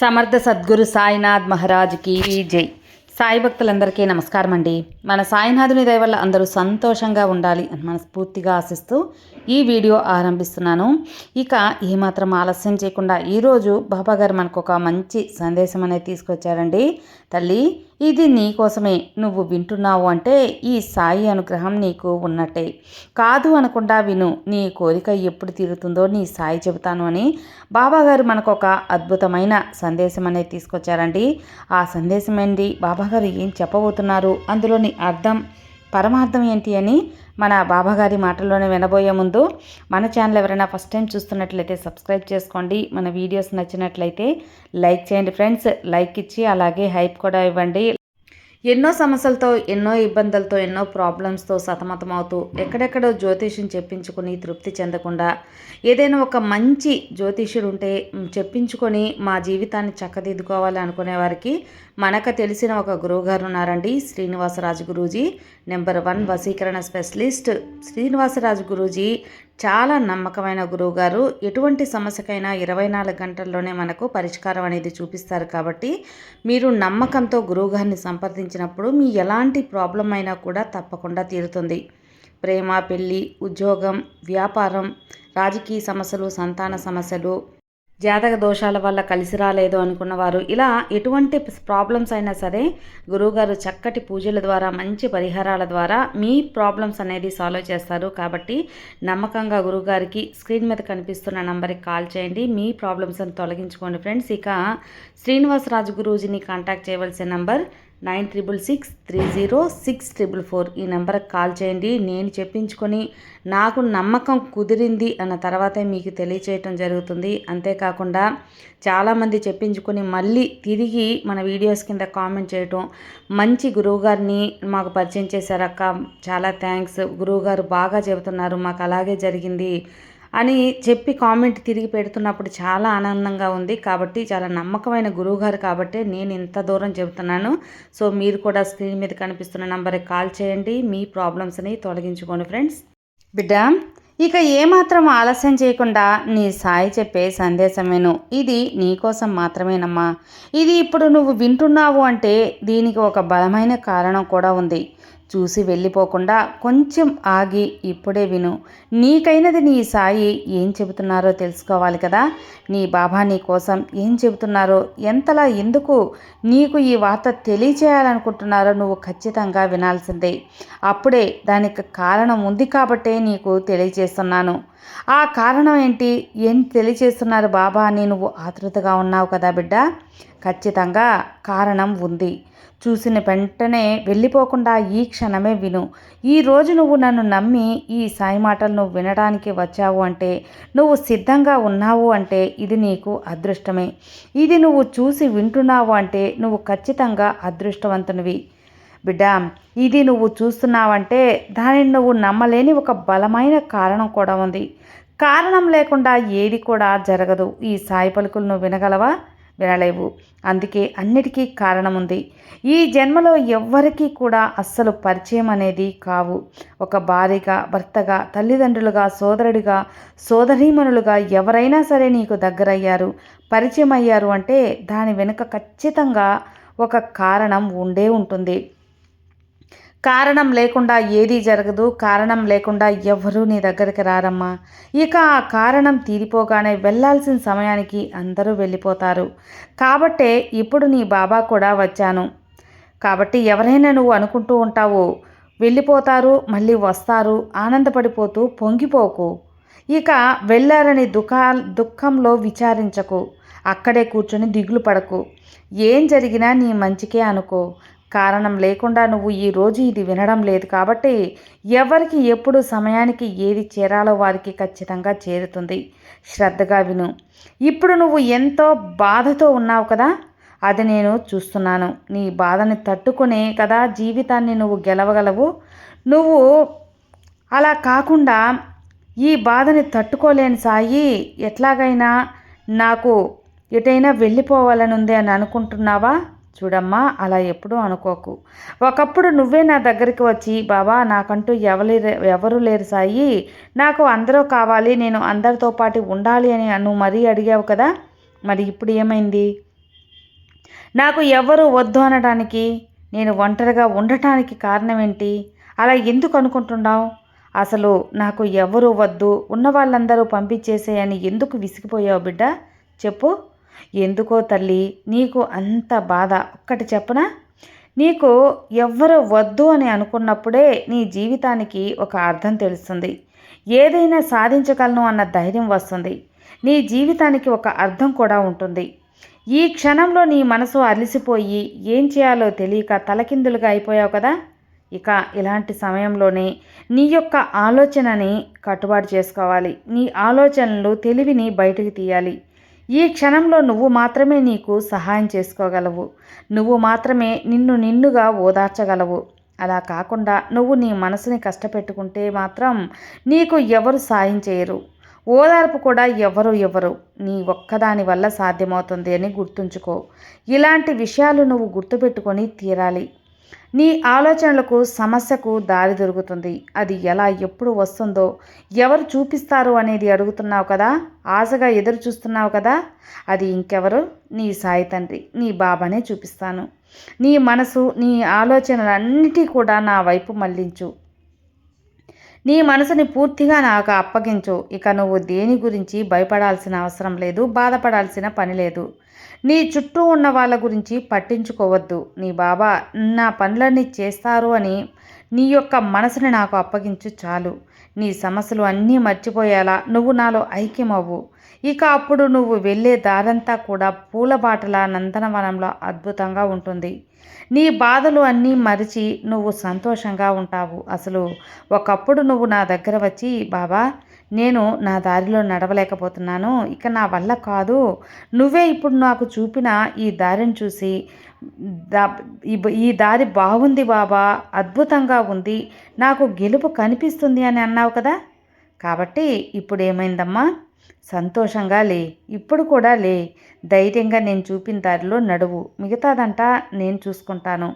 సమర్థ సద్గురు సాయినాథ్ మహారాజ్కి జై. సాయి భక్తులందరికీ నమస్కారం అండి మన సాయినాథుని దయ వల్ల అందరూ సంతోషంగా ఉండాలి అని మనస్ఫూర్తిగా ఆశిస్తూ ఈ వీడియో ఆరంభిస్తున్నాను. ఇక ఏమాత్రం ఆలస్యం చేయకుండా ఈరోజు బాబా గారు మనకు ఒక మంచి సందేశం అనేది తీసుకొచ్చారండి. తల్లి ఇది నీ కోసమే. నువ్వు వింటున్నావు అంటే ఈ సాయి అనుగ్రహం నీకు ఉన్నట్టే. కాదు అనకుండా విను నీ కోరిక ఎప్పుడు తీరుతుందో నీ సాయి చెబుతాను అని బాబాగారు మనకు ఒక అద్భుతమైన సందేశం అనేది తీసుకొచ్చారండి. ఆ సందేశం ఏంటి? బాబాగారు ఏం చెప్పబోతున్నారు? అందులోని అర్థం పరమార్థం ఏంటి అని మన బాబాగారి మాటల్లోనే వినబోయే ముందు మన ఛానల్ ఎవరైనా ఫస్ట్ టైం చూస్తున్నట్లయితే సబ్స్క్రైబ్ చేసుకోండి. మన వీడియోస్ నచ్చినట్లయితే లైక్ చేయండి ఫ్రెండ్స్. లైక్ ఇచ్చి అలాగే హైప్ కూడా ఇవ్వండి. ఎన్నో సమస్యలతో ఎన్నో ఇబ్బందులతో ఎన్నో ప్రాబ్లమ్స్తో సతమతమవుతూ ఎక్కడెక్కడో జ్యోతిష్యం చెప్పించుకుని తృప్తి చెందకుండా ఏదైనా ఒక మంచి జ్యోతిష్యుడు ఉంటే చెప్పించుకొని మా జీవితాన్ని చక్కదిద్దుకోవాలి అనుకునే వారికి మనకు తెలిసిన ఒక గురువుగారు ఉన్నారండి శ్రీనివాసరాజు గురూజీ. నెంబర్ వన్ వసీకరణ స్పెషలిస్ట్ శ్రీనివాసరాజు గురూజీ. చాలా నమ్మకమైన గురువుగారు. ఎటువంటి సమస్యకైనా ఇరవై నాలుగు గంటల్లోనే మనకు పరిష్కారం అనేది చూపిస్తారు కాబట్టి మీరు నమ్మకంతో గురువుగారిని సంప్రదించినప్పుడు మీ ఎలాంటి ప్రాబ్లం అయినా కూడా తప్పకుండా తీరుతుంది. ప్రేమ పెళ్ళి ఉద్యోగం వ్యాపారం రాజకీయ సమస్యలు సంతాన సమస్యలు జాతక దోషాల వల్ల కలిసి రాలేదు అనుకున్న వారు ఇలా ఎటువంటి ప్రాబ్లమ్స్ అయినా సరే గురువుగారు చక్కటి పూజల ద్వారా మంచి పరిహారాల ద్వారా మీ ప్రాబ్లమ్స్ అనేది సాల్వ్ చేస్తారు. కాబట్టి నమ్మకంగా గురువుగారికి స్క్రీన్ మీద కనిపిస్తున్న నంబర్కి కాల్ చేయండి. మీ ప్రాబ్లమ్స్ని తొలగించుకోండి. ఫ్రెండ్స్ ఇక శ్రీనివాసరాజు గురూజీని కాంటాక్ట్ చేయవలసిన number nine triple six three zero six triple four ఈ నెంబర్కి కాల్ చేయండి. నేను చెప్పించుకొని నాకు నమ్మకం కుదిరింది అన్న తర్వాతే మీకు తెలియచేయటం జరుగుతుంది. అంతేకాకుండా చాలామంది చెప్పించుకొని మళ్ళీ తిరిగి మన వీడియోస్ కింద కామెంట్ చేయటం. మంచి గురువుగారిని మాకు పరిచయం చేశారక్క. చాలా థ్యాంక్స్. గురువుగారు బాగా చెబుతున్నారు. మాకు అలాగే జరిగింది. అని చెప్పి కామెంట్ తిరిగి పెడుతున్నప్పుడు చాలా ఆనందంగా ఉంది. కాబట్టి చాలా నమ్మకమైన గురువుగారు కాబట్టి నేను ఇంత దూరం చెబుతున్నాను. సో మీరు కూడా స్క్రీన్ మీద కనిపిస్తున్న నంబర్కి కాల్ చేయండి. మీ ప్రాబ్లమ్స్ని తొలగించుకోండి ఫ్రెండ్స్. బిడ్డ ఇక ఏమాత్రం ఆలస్యం చేయకుండా నీ సాయి చెప్పే సందేశమేను ఇది నీకోసం మాత్రమేనమ్మా. ఇది ఇప్పుడు నువ్వు వింటున్నావు అంటే దీనికి ఒక బలమైన కారణం కూడా ఉంది. చూసి వెళ్ళిపోకుండా కొంచెం ఆగి ఇప్పుడే విను. నీకైనది నీ సాయి ఏం చెబుతున్నారో తెలుసుకోవాలి కదా. నీ బాబా నీ కోసం ఏం చెబుతున్నారో ఎంతలా ఎందుకు నీకు ఈ వార్త తెలియచేయాలనుకుంటున్నారో నువ్వు ఖచ్చితంగా వినాల్సిందే. అప్పుడే దానికి కారణం ఉంది కాబట్టే నీకు తెలియజేస్తున్నాను ఆ కారణం ఏంటి? ఏం తెలియచేస్తున్నారు బాబా అని నువ్వు ఆతృతగా ఉన్నావు కదా బిడ్డ? ఖచ్చితంగా కారణం ఉంది. చూసిన వెంటనే వెళ్ళిపోకుండా ఈ క్షణమే విను. ఈ రోజు నువ్వు నన్ను నమ్మి ఈ సాయి మాటలు నువ్వు వినడానికి వచ్చావు అంటే నువ్వు సిద్ధంగా ఉన్నావు అంటే ఇది నీకు అదృష్టమే. ఇది నువ్వు చూసి వింటున్నావు అంటే నువ్వు ఖచ్చితంగా అదృష్టవంతునివి. బిడ్డ ఇది నువ్వు చూస్తున్నావంటే దానిని నువ్వు నమ్మలేని ఒక బలమైన కారణం కూడా ఉంది. కారణం లేకుండా ఏది కూడా జరగదు. ఈ సాయి పలుకులు నువ్వు వినగలవా? వినలేవు. అందుకే అన్నిటికీ కారణం ఉంది ఈ జన్మలో ఎవ్వరికీ కూడా అస్సలు పరిచయం అనేది కావు. ఒక భార్యగా భర్తగా తల్లిదండ్రులుగా సోదరుడిగా సోదరీమణులుగా ఎవరైనా సరే నీకు దగ్గరయ్యారు. పరిచయం అయ్యారు అంటే దాని వెనుక ఖచ్చితంగా ఒక కారణం ఉండే ఉంటుంది. కారణం లేకుండా ఏదీ జరగదు కారణం లేకుండా ఎవరూ నీ దగ్గరికి రారమ్మా. ఇక ఆ కారణం తీరిపోగానే వెళ్ళాల్సిన సమయానికి అందరూ వెళ్ళిపోతారు. కాబట్టే ఇప్పుడు నీ బాబా కూడా వచ్చాను. కాబట్టి ఎవరైనా నువ్వు అనుకుంటూ ఉంటావు వెళ్ళిపోతారు మళ్ళీ వస్తారు ఆనందపడిపోతూ పొంగిపోకు. ఇక వెళ్ళారని దుఃఖా దుఃఖంలో విచారించకు. అక్కడే కూర్చొని దిగులు పడకు. ఏం జరిగినా నీ మంచికే అనుకో. కారణం లేకుండా నువ్వు ఈ రోజు ఇది వినడం లేదు కాబట్టి ఎవరికి ఎప్పుడు సమయానికి ఏది చేరాలో వారికి ఖచ్చితంగా చేరుతుంది. శ్రద్ధగా విను. ఇప్పుడు నువ్వు ఎంతో బాధతో ఉన్నావు కదా? అది నేను చూస్తున్నాను. నీ బాధని తట్టుకునే కదా జీవితాన్ని నువ్వు గెలవగలవు? నువ్వు అలా కాకుండా ఈ బాధని తట్టుకోలేని సాయి ఎట్లాగైనా నాకు ఎటైనా వెళ్ళిపోవాలనుంది అని అనుకుంటున్నావా? చూడమ్మా అలా ఎప్పుడూ అనుకోకు. ఒకప్పుడు నువ్వే నా దగ్గరికి వచ్చి బాబా నాకంటూ ఎవరి ఎవరు లేరు సాయి. నాకు అందరూ కావాలి నేను అందరితో పాటు ఉండాలి అని నువ్వు మరీ అడిగావు కదా. మరి ఇప్పుడు ఏమైంది? నాకు ఎవరు వద్దు అనడానికి నేను ఒంటరిగా ఉండటానికి కారణం ఏంటి అలా ఎందుకు అనుకుంటున్నావు? అసలు నాకు ఎవరు వద్దు ఉన్న వాళ్ళందరూ పంపించేసేయని ఎందుకు విసిగిపోయావు బిడ్డ? చెప్పు. ఎందుకో తల్లి నీకు అంత బాధ. ఒక్కటి చెప్పనా? నీకు ఎవ్వరు వద్దు అని అనుకున్నప్పుడే నీ జీవితానికి ఒక అర్థం తెలుస్తుంది. ఏదైనా సాధించగలను అన్న ధైర్యం వస్తుంది. నీ జీవితానికి ఒక అర్థం కూడా ఉంటుంది. ఈ క్షణంలో నీ మనసు అలిసిపోయి ఏం చేయాలో తెలియక తలకిందులుగా అయిపోయావు కదా? ఇక ఇలాంటి సమయంలోనే నీ యొక్క ఆలోచనని కట్టుబాటు చేసుకోవాలి. నీ ఆలోచనలు తెలివిని బయటకు తీయాలి. ఈ క్షణంలో నువ్వు మాత్రమే నీకు సహాయం చేసుకోగలవు. నువ్వు మాత్రమే నిన్ను నిన్నుగా ఓదార్చగలవు. అలా కాకుండా నువ్వు నీ మనసుని కష్టపెట్టుకుంటే మాత్రం నీకు ఎవరు సాయం చేయరు. ఓదార్పు కూడా ఎవరు ఎవరు నీ ఒక్కదాని వల్ల సాధ్యమవుతుంది అని గుర్తుంచుకో. ఇలాంటి విషయాలు నువ్వు గుర్తుపెట్టుకొని తీరాలి. నీ ఆలోచనలకు సమస్యకు దారి దొరుకుతుంది. అది ఎలా ఎప్పుడు వస్తుందో ఎవరు చూపిస్తారు అనేది అడుగుతున్నావు కదా? ఆశగా ఎదురు చూస్తున్నావు కదా? అది ఇంకెవరు? నీ సాయి తండ్రి నీ బాబానే చూపిస్తాను. నీ మనసు నీ ఆలోచనలన్నిటి కూడా నా వైపు మళ్ళించు. నీ మనసుని పూర్తిగా నాకు అప్పగించు. ఇక నువ్వు దేని గురించి భయపడాల్సిన అవసరం లేదు బాధపడాల్సిన పని లేదు. నీ చుట్టూ ఉన్న వాళ్ళ గురించి పట్టించుకోవద్దు. నీ బాబా నా పనులన్నీ చేస్తారు అని నీ యొక్క మనసుని నాకు అప్పగించు చాలు. నీ సమస్యలు అన్నీ మర్చిపోయేలా నువ్వు నాలో ఐక్యమవ్వు. ఇక అప్పుడు నువ్వు వెళ్ళే దారంతా కూడా పూలబాటల నందనవనంలో అద్భుతంగా ఉంటుంది. నీ బాధలు అన్నీ మరిచి నువ్వు సంతోషంగా ఉంటావు. అసలు ఒకప్పుడు నువ్వు నా దగ్గర వచ్చి బాబా నేను నా దారిలో నడవలేకపోతున్నాను. ఇక నా వల్ల కాదు. నువ్వే ఇప్పుడు నాకు చూపిన ఈ దారిని చూసి దా ఈ దారి బాగుంది బాబా అద్భుతంగా ఉంది నాకు గెలుపు కనిపిస్తుంది అని అన్నావు కదా? కాబట్టి ఇప్పుడు ఏమైందమ్మా సంతోషంగా లే ఇప్పుడు కూడా లే ధైర్యంగా నేను చూపిన దారిలో నడువు. మిగతాదంటా నేను చూసుకుంటాను.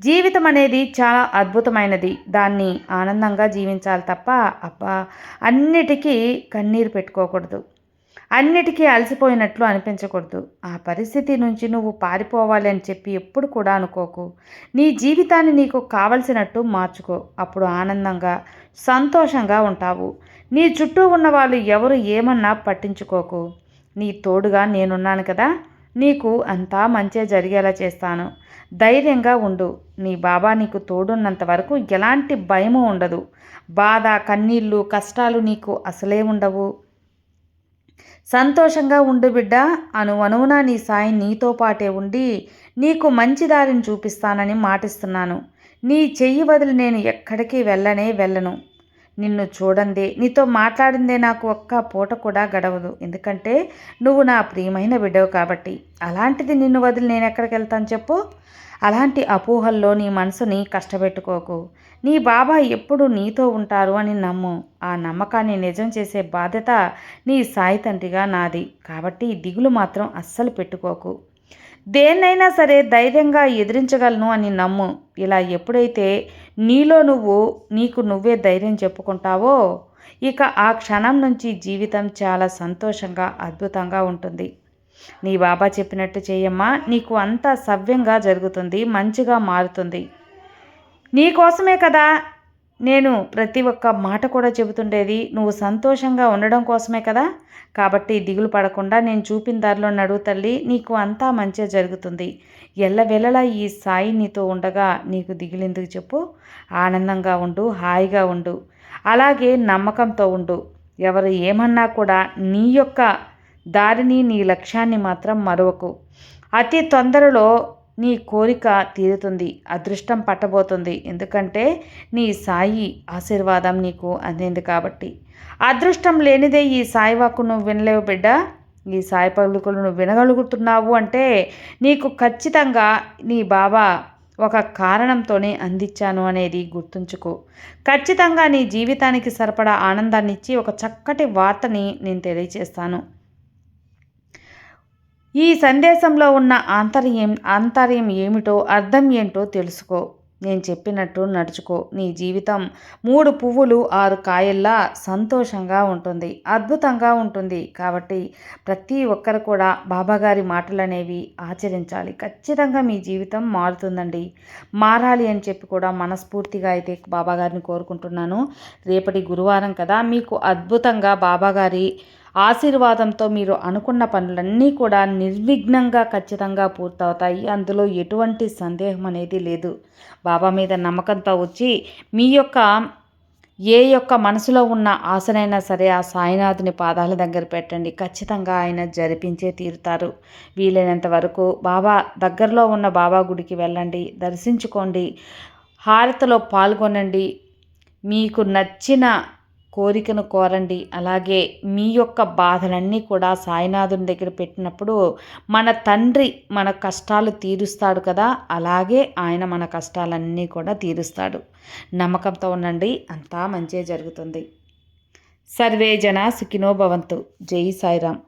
జీవితం అనేది చాలా అద్భుతమైనది. దాన్ని ఆనందంగా జీవించాలి తప్ప అబ్బా అన్నిటికీ కన్నీరు పెట్టుకోకూడదు. అన్నిటికీ అలసిపోయినట్లు అనిపించకూడదు. ఆ పరిస్థితి నుంచి నువ్వు పారిపోవాలి అని చెప్పి ఎప్పుడు కూడా అనుకోకు. నీ జీవితాన్ని నీకు కావలసినట్టు మార్చుకో. అప్పుడు ఆనందంగా సంతోషంగా ఉంటావు. నీ చుట్టూ ఉన్న వాళ్ళు ఎవరు ఏమన్నా పట్టించుకోకు. నీ తోడుగా నేనున్నాను కదా. నీకు అంతా మంచిగా జరిగేలా చేస్తాను. ధైర్యంగా ఉండు. నీ బాబా నీకు తోడున్నంత వరకు ఎలాంటి భయము ఉండదు. బాధ కన్నీళ్ళు కష్టాలు నీకు అసలే ఉండవు. సంతోషంగా ఉండు బిడ్డ. అను అనువున నీ సాయి నీతో పాటే ఉండి నీకు మంచి దారిని చూపిస్తానని మాటిస్తున్నాను. నీ చెయ్యి వదిలి నేను ఎక్కడికి వెళ్ళనే వెళ్ళను. నిన్ను చూడందే నీతో మాట్లాడిందే నాకు ఒక్క పూట కూడా గడవదు. ఎందుకంటే నువ్వు నా ప్రియమైన బిడ్డవు కాబట్టి. అలాంటిది నిన్ను వదిలి నేను ఎక్కడికి వెళ్తాను చెప్పు? అలాంటి అపోహల్లో నీ మనసుని కష్టపెట్టుకోకు. నీ బాబా ఎప్పుడు నీతో ఉంటారు అని నమ్ము. ఆ నమ్మకాన్ని నిజం చేసే బాధ్యత నీ సాయి తండ్రిగా నాది. కాబట్టి దిగులు మాత్రం అస్సలు పెట్టుకోకు. దేన్నైనా సరే ధైర్యంగా ఎదిరించగలను అని నమ్ము. ఇలా ఎప్పుడైతే నీలో నువ్వు నీకు నువ్వే ధైర్యం చెప్పుకుంటావో ఇక ఆ క్షణం నుంచి జీవితం చాలా సంతోషంగా అద్భుతంగా ఉంటుంది. నీ బాబా చెప్పినట్టు చేయమ్మా నీకు అంతా సవ్యంగా జరుగుతుంది మంచిగా మారుతుంది. నీకోసమే కదా నేను ప్రతి ఒక్క మాట కూడా చెబుతుండేది నువ్వు సంతోషంగా ఉండడం కోసమే కదా? కాబట్టి దిగులు పడకుండా నేను చూపిన దారిలో నడువు తల్లి నీకు అంతా మంచిగా జరుగుతుంది. ఎల్లవెల్లలా ఈ సాయి నీతో ఉండగా నీకు దిగులెందుకు చెప్పు? ఆనందంగా ఉండు హాయిగా ఉండు. అలాగే నమ్మకంతో ఉండు. ఎవరు ఏమన్నా కూడా నీ యొక్క దారిని నీ లక్ష్యాన్ని మాత్రం మరవకు. అతి తొందరలో నీ కోరిక తీరుతుంది అదృష్టం పట్టబోతుంది. ఎందుకంటే నీ సాయి ఆశీర్వాదం నీకు అందింది కాబట్టి. అదృష్టం లేనిదే ఈ సాయి వాక్కు నువ్వు వినలేవు బిడ్డ. ఈ సాయి పలుకులు నువ్వు వినగలుగుతున్నావు అంటే నీకు ఖచ్చితంగా నీ బాబా ఒక కారణంతోనే అందించాను అనేది గుర్తుంచుకో. ఖచ్చితంగా నీ జీవితానికి సరిపడా ఆనందాన్నిచ్చి ఒక చక్కటి వార్తని నేను తెలియజేస్తాను. ఈ సందేశంలో ఉన్న ఆంతర్యం ఆంతర్యం ఏమిటో అర్థం ఏంటో తెలుసుకో. నేను చెప్పినట్టు నడుచుకో. నీ జీవితం మూడు పువ్వులు ఆరు కాయల్లా సంతోషంగా ఉంటుంది. అద్భుతంగా ఉంటుంది. కాబట్టి ప్రతి ఒక్కరు కూడా బాబాగారి మాటలు అనేవి ఆచరించాలి. ఖచ్చితంగా మీ జీవితం మారుతుందండి. మారాలి అని చెప్పి కూడా మనస్ఫూర్తిగా అయితే బాబాగారిని కోరుకుంటున్నాను. రేపటి గురువారం కదా మీకు అద్భుతంగా బాబాగారి ఆశీర్వాదంతో మీరు అనుకున్న పనులన్నీ కూడా నిర్విఘ్నంగా ఖచ్చితంగా పూర్తవుతాయి. అందులో ఎటువంటి సందేహం అనేది లేదు. బాబా మీద నమ్మకంతో వచ్చి మీ యొక్క ఏ యొక్క మనసులో ఉన్న ఆశనైనా సరే ఆ సాయినాథుని పాదాల దగ్గర పెట్టండి. ఖచ్చితంగా ఆయన జరిపించే తీరుతారు. వీలైనంత వరకు బాబా దగ్గరలో ఉన్న బాబా గుడికి వెళ్ళండి. దర్శించుకోండి. హారతిలో పాల్గొనండి. మీకు నచ్చిన కోరికను కోరండి. అలాగే మీ యొక్క బాధలన్నీ కూడా సాయినాథుని దగ్గర పెట్టినప్పుడు మన తండ్రి మన కష్టాలు తీరుస్తాడు కదా అలాగే ఆయన మన కష్టాలన్నీ కూడా తీరుస్తాడు. నమ్మకంతో ఉండండి అంతా మంచిగా జరుగుతుంది. సర్వే జన సుఖినో భవంతు. జై సాయిరామ్.